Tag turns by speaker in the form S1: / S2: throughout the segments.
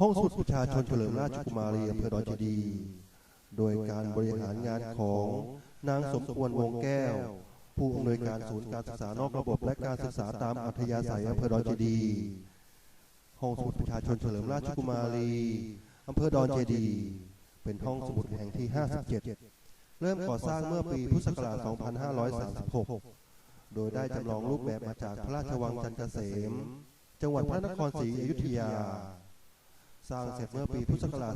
S1: ห้องสุดประชาชนเฉลิมราชกุมารีอำเภอดอนเจดีโดยการบริหารงานของนางสมควรวงแก้ว ผู้อำนวยการศูนย์การศึกษานอกระบบและการศึกษาตามอัธยาศัยอำเภอดอนเจดีห้องสมุดประชาชนเฉลิมราชกุมารีอำเภอดอนเจดี เป็นห้องสมุดแห่งที่ 57 เริ่มก่อสร้างเมื่อปีพุทธศักราช 2536 โดยได้จำลองรูปแบบมาจากพระราชวังจันทร์เกษม จังหวัดพระนครศรีอยุธยา สร้างเสร็จเมื่อปีพุทธศักราช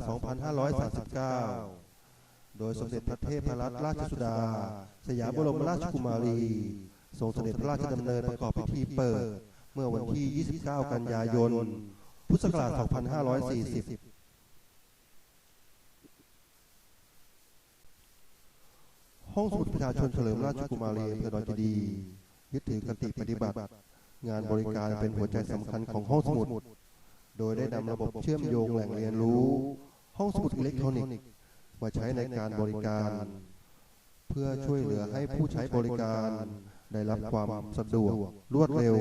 S1: 2539 โดยสมเด็จพระเทพรัตนราชสุดา สยามบรมราชกุมารี ทรงเสด็จพระราชดำเนินประกอบพิธีเปิด เมื่อวันที่ 29 กันยายน พุทธศักราช 2540ห้องสมุดประชาชนเฉลิมราชกุมารีอำเภอดอนเจดีย์ยึดถือคติปฏิบัติ งานบริการเป็นหัวใจสำคัญของห้องสมุด โดยได้นำระบบเชื่อมโยงแหล่งเรียนรู้ ห้องสมุดอิเล็กทรอนิกส์มาใช้ในการบริการ เพื่อช่วยเหลือให้ผู้ใช้บริการ ได้รับความสะดวกรวดเร็ว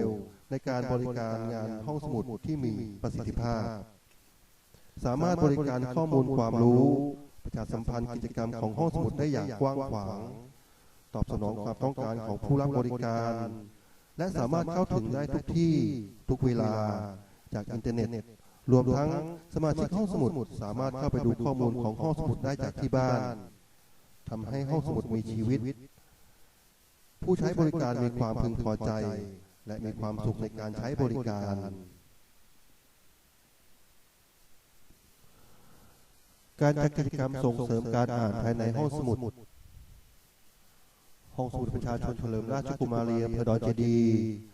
S1: ในการบริการงานห้องสมุดที่มีประสิทธิภาพ สามารถบริการข้อมูลความรู้ ประชาสัมพันธ์กิจกรรมของห้องสมุดได้อย่างกว้างขวาง ตอบสนองความต้องการของผู้รับบริการ และสามารถเข้าถึงได้ทุกที่ทุกเวลา จากอินเทอร์เน็ต รวมทั้งสมาชิกห้องสมุดสามารถเข้าไปดูข้อมูลของห้องสมุดได้จากที่บ้านทำให้ห้องสมุดมีชีวิต ผู้ใช้บริการมีความพึงพอใจ และมีความสุขในการใช้บริการ การจัดกิจกรรมส่งเสริมการอ่านภายในห้องสมุด ห้องสมุดประชาชนเฉลิมราชกุมารีอำเภอดอนเจดีย์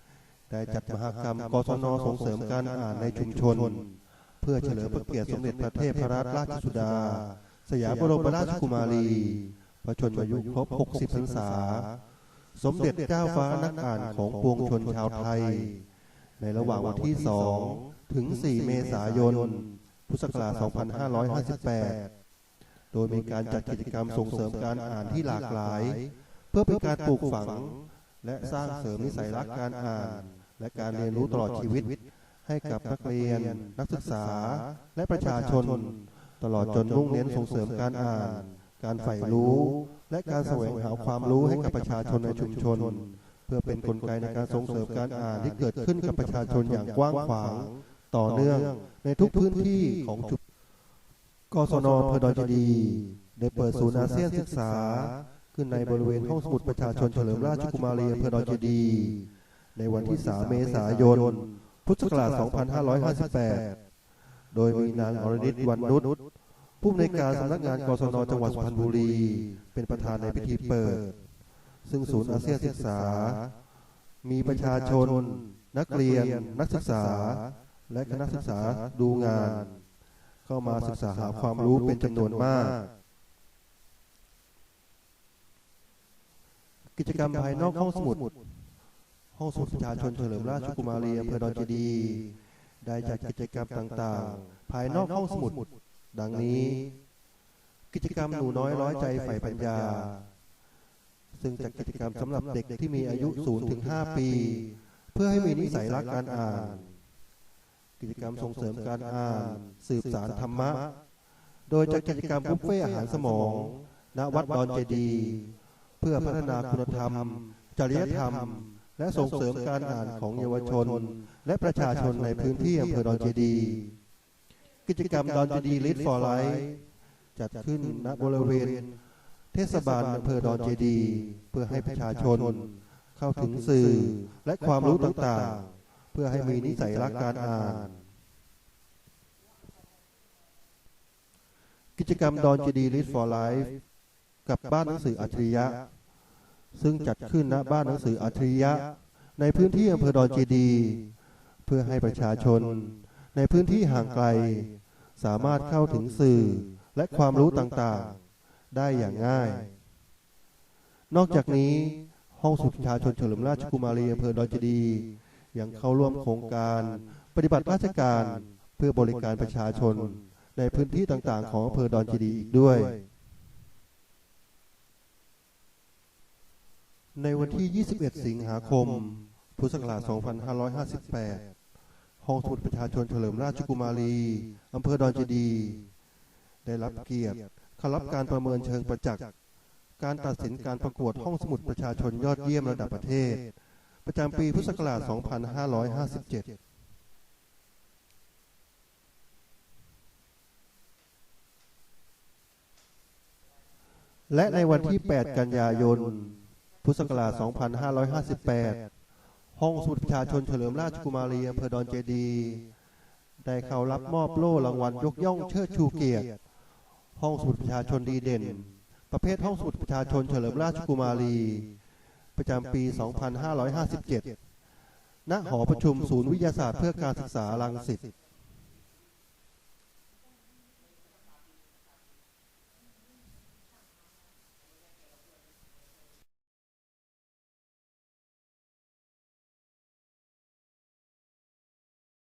S1: ได้จัดมหกรรมกศนส่งเสริมการอ่านในชุมชน เพื่อเฉลิมพระเกียรติสมเด็จพระเทพรัตนราชสุดา สยามบรมราชกุมารี พระชนมายุครบ 60 พรรษา สมเด็จเจ้าฟ้านักอ่านของปวงชนชาวไทย ในระหว่างวันที่ 2 ถึง 4 เมษายน พุทธศักราช 2558 โดยมีการจัดกิจกรรมส่งเสริมการอ่านที่หลากหลาย เพื่อเป็นการปลูกฝังและสร้างเสริมนิสัยรักการอ่าน และการเรียนรู้ตลอดชีวิต ให้กับนักเรียน นักศึกษา และประชาชน ตลอดจนมุ่งเน้นส่งเสริมการอ่าน การใฝ่รู้ และการแสวงหาความรู้ให้กับประชาชนในชุมชน เพื่อเป็นนกลไกในการส่งเสริมการอ่านที่เกิดขึ้นกับประชาชนอย่างกว้างขวาง ต่อเนื่องในทุกพื้นที่ของชุมกศนอำเภอดอนเจดีได้เปิดศูนย์อาเซียนศึกษา ขึ้นในบริเวณห้องสมุดประชาชนเฉลิมราชกุมารีอำเภอดอนเจดีย์ ในวันที่ 3 เมษายน พุทธศักราช 2558 โดยมีนางอรณิตวันนุชผู้อำนวยการสำนักงานกศนจังหวัดสุพรรณบุรี เป็นประธานในพิธีเปิด ซึ่งศูนย์อาเซียนศึกษา มีประชาชน นักเรียน นักศึกษา และคณะศึกษาดูงาน เข้ามาศึกษาหาความรู้เป็นจำนวนมาก กิจกรรมภายนอกห้องสมุด ห้องสมุดประชาชนเฉลิมราชกุมารีอำเภอดอนเจดีได้จัดกิจกรรมต่างๆ ภายนอกห้องสมุด ดังนี้ กิจกรรมหนูน้อยร้อยใจใฝ่ปัญญา ซึ่งจัดกิจกรรมสำหรับเด็กที่มีอายุ 0 ถึง 5 ปี เพื่อให้มีนิสัยรักการอ่าน กิจกรรมส่งเสริมการอ่าน สืบสารธรรมะ โดยจัดกิจกรรมบุฟเฟ่อาหารสมอง ณ วัดดอนเจดี เพื่อพัฒนาคุณธรรม จริยธรรม และส่งเสริมการอ่านของเยาวชน และประชาชนในพื้นที่อำเภอดอนเจดี กิจกรรมดอนเจดีลิทฟอร์ไลท์จัดขึ้นณบริเวณ เทศบาลอำเภอดอนเจดี เพื่อให้ประชาชน เข้าถึงสื่อและความรู้ต่างๆ เพื่อให้มีนิสัยรักการอ่าน กิจกรรมดอนเจดีลิทฟอร์ไลฟ์กับบ้านหนังสืออัจฉริยะ ซึ่งจัดขึ้นณบ้านหนังสืออัจฉริยะ ในพื้นที่อำเภอดอนเจดี เพื่อให้ประชาชน ในพื้นที่ห่างไกล สามารถเข้าถึงสื่อและความรู้ต่างๆ ได้อย่างง่าย นอกจากนี้ ห้องสุขประชาชนเฉลิมราชกุมารีอำเภอดอนเจดี ยังเข้าร่วมโครงการปฏิบัติราชการเพื่อบริการประชาชน ในพื้นที่ต่างๆ ของอำเภอดอนเจดีอีกด้วย ในวันที่ 21 สิงหาคม พุทธศักราช 2558 ห้องสมุดประชาชนเฉลิมราชกุมารี อำเภอดอนเจดี ได้รับเกียรติเข้ารับการประเมินเชิงประจักษ์ การตัดสินการประกวดห้องสมุดประชาชนยอดเยี่ยมระดับประเทศ ประจำปีพุทธศักราช 2557และในวันที่ 8 กันยายน พุทธศักราช 2558 ห้องสุดประชาชนเฉลิมราชกุมารีอำเภอดอนเจดี ได้เข้ารับมอบโล่รางวัลยกย่องเชิดชูเกียรติ ห้องสุดประชาชนดีเด่น ประเภทห้องสุดประชาชนเฉลิมราชกุมารี ประจำปี 2557 ณ หอประชุมศูนย์วิทยาศาสตร์เพื่อการศึกษาลังสิต